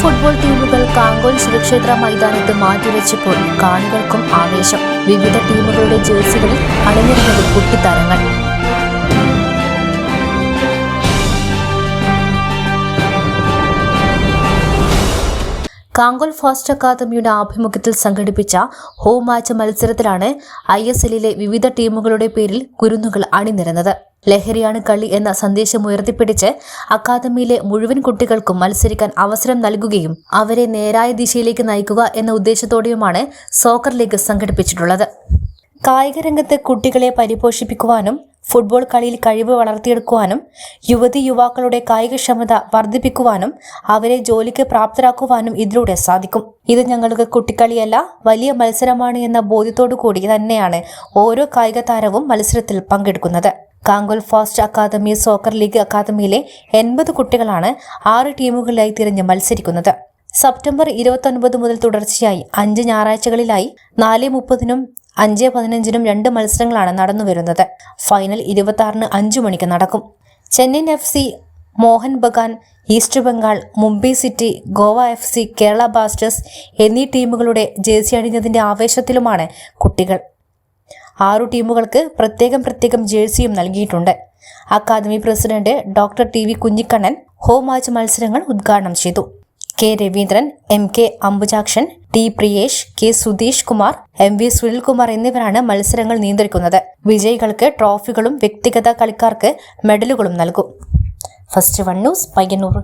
Football ടീമുകൾ കാങ്കോൽ ശിവക്ഷേത്ര മൈതാനത്ത് മാറ്റിവെച്ചപ്പോൾ കാണികൾക്കും ആവേശം. വിവിധ ടീമുകളുടെ ജേഴ്സികളിൽ അണിനിരുന്നത് കുട്ടിത്താരങ്ങൾ കാങ്കോൽ ഫാസ്റ്റ് അക്കാദമിയുടെ ആഭിമുഖ്യത്തിൽ സംഘടിപ്പിച്ച ഹോം മാച്ച് മത്സരത്തിലാണ് ഐ എസ് എല്ലിലെ വിവിധ ടീമുകളുടെ പേരിൽ കുരുന്നുകൾ അണിനിരന്നത്. ലഹരിയാണ് കളി എന്ന സന്ദേശം ഉയർത്തിപ്പിടിച്ച് അക്കാദമിയിലെ മുഴുവൻ കുട്ടികൾക്കും മത്സരിക്കാൻ അവസരം നൽകുകയും അവരെ നേരായ ദിശയിലേക്ക് നയിക്കുക എന്ന ഉദ്ദേശത്തോടെയുമാണ് സോക്കർ ലീഗ് സംഘടിപ്പിച്ചിട്ടുള്ളത്. കായിക രംഗത്ത് കുട്ടികളെ പരിപോഷിപ്പിക്കുവാനും ഫുട്ബോൾ കളിയിൽ കഴിവ് വളർത്തിയെടുക്കുവാനും യുവതി യുവാക്കളുടെ കായികക്ഷമത വർദ്ധിപ്പിക്കുവാനും അവരെ ജോലിക്ക് പ്രാപ്തരാക്കുവാനും ഇതിലൂടെ സാധിക്കും. ഇത് ഞങ്ങൾക്ക് കുട്ടിക്കളിയല്ല വലിയ മത്സരമാണ് എന്ന ബോധ്യത്തോടു കൂടി തന്നെയാണ് ഓരോ കായിക താരവും മത്സരത്തിൽ പങ്കെടുക്കുന്നത്. Kankol fast academy soccer league അക്കാദമിയിലെ എൺപത് കുട്ടികളാണ് ആറ് ടീമുകളിലായി തിരഞ്ഞ് മത്സരിക്കുന്നത്. സെപ്റ്റംബർ ഇരുപത്തൊൻപത് മുതൽ തുടർച്ചയായി അഞ്ച് ഞായറാഴ്ചകളിലായി നാല് മുപ്പതിനും അഞ്ച് പതിനഞ്ചിനും രണ്ട് മത്സരങ്ങളാണ് നടന്നു വരുന്നത്. ഫൈനൽ ഇരുപത്തി അഞ്ചു മണിക്ക് നടക്കും. Chennaiyin F C Mohan Bagan East Bengal Mumbai City Goa F C Kerala Blasters എന്നീ ടീമുകളുടെ ജേഴ്സി അണിഞ്ഞതിന്റെ ആവേശത്തിലുമാണ് കുട്ടികൾ. ആറു ടീമുകൾക്ക് പ്രത്യേകം പ്രത്യേകം ജേഴ്സിയും നൽകിയിട്ടുണ്ട്. Academy president doctor T. V. Kunhikannan home match മത്സരങ്ങൾ ഉദ്ഘാടനം ചെയ്തു. K. Raveendran M. K. Ambujakshan T Priyesh K Sudheesh Kumar M V Sunilkumar എന്നിവരാണ് മത്സരങ്ങൾ നിയന്ത്രിക്കുന്നത്. വിജയികൾക്ക് ട്രോഫികളും വ്യക്തിഗത കളിക്കാർക്ക് മെഡലുകളും നൽകും. First one news Payyannur.